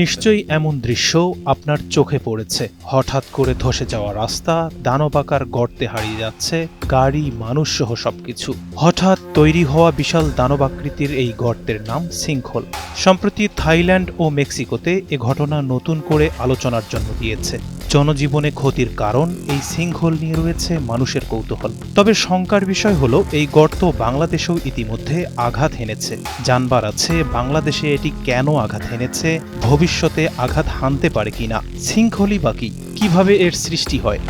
নিশ্চয়ই এমন দৃশ্য আপনার চোখে পড়েছে। হঠাৎ করে ধসে যাওয়া রাস্তা, দানবাকার গর্তে হারিয়ে যাচ্ছে, গাড়ি মানুষ সহ সবকিছু। হঠাৎ তৈরি হওয়া বিশাল দানবাকৃতির এই গর্তের নাম সিংহল সম্প্রতি থাইল্যান্ড ও মেক্সিকোতে এ ঘটনা নতুন করে আলোচনার জন্ম দিয়েছে। জনজীবনে ক্ষতির কারণ এই সিঙ্কহোল নিয়ে রয়েছে মানুষের কৌতূহল। তবে শঙ্কার বিষয় হলো, এই গর্ত বাংলাদেশেও ইতিমধ্যে আঘাত হেনেছে। জানবার আছে, বাংলাদেশে এটি কেন আঘাত হেনেছে, ভবিষ্যতে আঘাত হানতে পারে কিনা সিঙ্কহোলই বাকি কীভাবে এর সৃষ্টি হয়?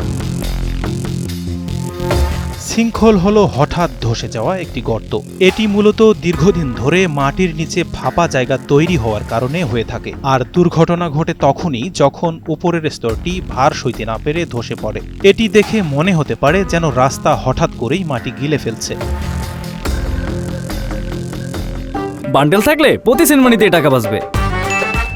সিঙ্কহোল হলো হঠাৎ ধসে যাওয়া একটি গর্ত। এটি মূলত দীর্ঘদিন ধরে মাটির নিচে ফাঁপা জায়গা তৈরি হওয়ার কারণে হয়ে থাকে। আর দুর্ঘটনা ঘটে তখনই যখন উপরের স্তরটি ভার সইতে না পেরে ধসে পড়ে। এটি দেখে মনে হতে পারে যেন রাস্তা হঠাৎ করেই মাটি গিলে ফেলছে। বান্ডেল থাকলে প্রতি সেনমানিতে টাকা বাঁচবে।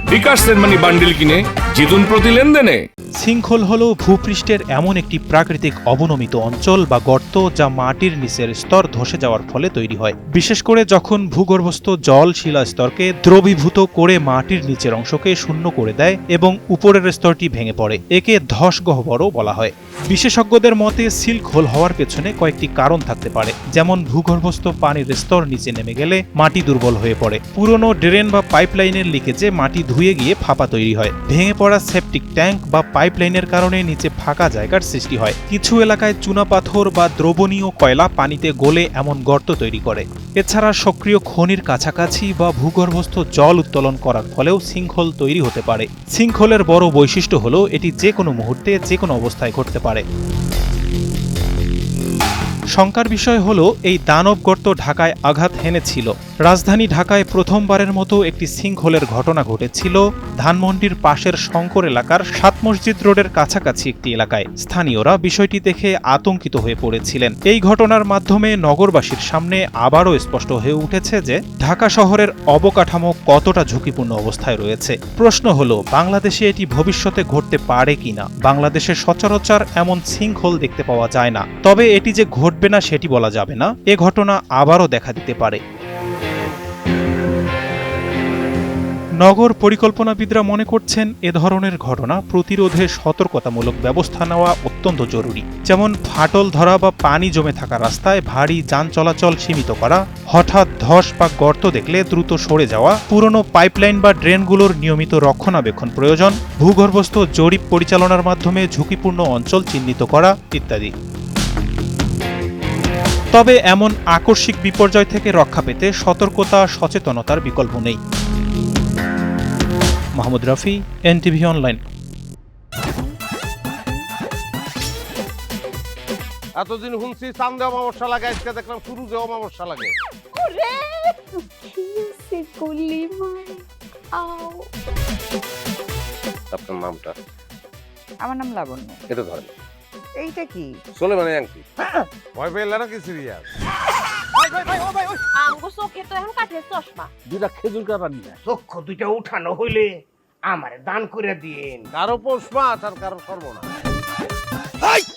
বিকাশ সেনমানি বান্ডিল কিনে জিতুন প্রতি লেনদেনে। সিঙ্কহোল হল ভূপৃষ্ঠের এমন একটি প্রাকৃতিক অবনমিত অঞ্চল বা গর্ত যা মাটির নিচের স্তর ধসে যাওয়ার ফলে তৈরি হয়। বিশেষ করে যখন ভূগর্ভস্থ জল শিলা স্তরকে দ্রবীভূত করে মাটির নিচের অংশকে শূন্য করে দেয় এবং উপরের স্তরটি ভেঙে পড়ে, একে ধস গহ্বরও বলা হয়। বিশেষজ্ঞদের মতে সিল্ক হোল হওয়ার পেছনে কয়েকটি কারণ থাকতে পারে। যেমন ভূগর্ভস্থ পানির স্তর নিচে নেমে গেলে মাটি দুর্বল হয়ে পড়ে। পুরনো ড্রেন বা পাইপলাইনের লিকেজে মাটি ধুয়ে গিয়ে ফাঁপা তৈরি হয়। ভেঙে পড়া সেপটিক ট্যাঙ্ক বা পাইপলাইনের কারণে নিচে ফাঁকা জায়গার সৃষ্টি হয়। কিছু এলাকায় চুনাপাথর বা দ্রবণীয় কয়লা পানিতে গলে এমন গর্ত তৈরি করে। এছাড়া সক্রিয় খনির কাছাকাছি বা ভূগর্ভস্থ জল উত্তোলন করার ফলেও সিঙ্কহোল তৈরি হতে পারে। সিঙ্কহোলের বড় বৈশিষ্ট্য হলো এটি যে কোনো মুহূর্তে যে কোনো অবস্থায় ঘটতে পারে। শঙ্কার বিষয় হল এই দানব গর্ত ঢাকায় আঘাত হেনেছিল। রাজধানী ঢাকায় প্রথমবারের মতো একটি সিঙ্কহোলের ঘটনা ঘটেছিল ধানমন্ডির পাশের শঙ্কর এলাকার সাত মসজিদ রোডের কাছাকাছি একটি এলাকায়। স্থানীয়রা বিষয়টি দেখে আতঙ্কিত হয়ে পড়েছিলেন। এই ঘটনার মাধ্যমে নগরবাসীর সামনে আবারও স্পষ্ট হয়ে উঠেছে যে ঢাকা শহরের অবকাঠামো কতটা ঝুঁকিপূর্ণ অবস্থায় রয়েছে। প্রশ্ন হলো, বাংলাদেশে এটি ভবিষ্যতে ঘটতে পারে কিনা? বাংলাদেশে সচরাচর এমন সিঙ্কহোল দেখতে পাওয়া যায় না। তবে এটি যে ঘটবে না, সেটি বলা যাবে না। এ ঘটনা আবারও দেখা দিতে পারে। নগর পরিকল্পনাবিদরা মনে করছেন এ ধরনের ঘটনা প্রতিরোধে সতর্কতামূলক ব্যবস্থা নেওয়া অত্যন্ত জরুরি। যেমন ফাটল ধরা বা পানি জমে থাকা রাস্তায় ভারী যান চলাচল সীমিত করা, হঠাৎ ধস বা গর্ত দেখলে দ্রুত সরে যাওয়া, পুরনো পাইপলাইন বা ড্রেনগুলোর নিয়মিত রক্ষণাবেক্ষণ প্রয়োজন, ভূগর্ভস্থ জরিপ পরিচালনার মাধ্যমে ঝুঁকিপূর্ণ অঞ্চল চিহ্নিত করা ইত্যাদি। তবে এমন আকস্মিক বিপর্যয় থেকে রক্ষা পেতে সতর্কতা, সচেতনতার বিকল্প নেই। Mahmud Rafi NTV online. এতদিন শুনছি চান্দে অমাবস্যা লাগে আজকে দেখলাম শুরু যে অমাবস্যা লাগে। আপনার নামটা? আমার নাম লাবণ্য। এটা ধরেন। এইটা কি? চলে মানে আংটি ভয় পেলে নাকি সিরিয়াস? আমগো চোখে তো এখন কাঠের চশমা। দুটা খেজুর কাটা নিয়ে চক্ষু দুইটা উঠানো হইলে আমারে দান করে দিন। কারও পোষ মাছ আর কারও সর্বনা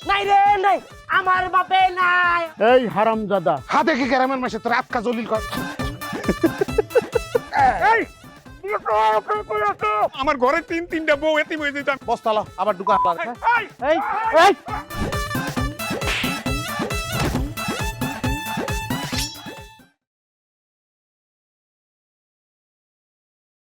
নাই রে নাই। আমার বাপে নাই। এই হারামজাদা। হাতে কি গ্রামের মাসে তোর আটকা জলিল কর? আমার ঘরে তিন তিনটা বউ এতি হয়ে যেতাম বস্তালা আবার ঢুকা এই এই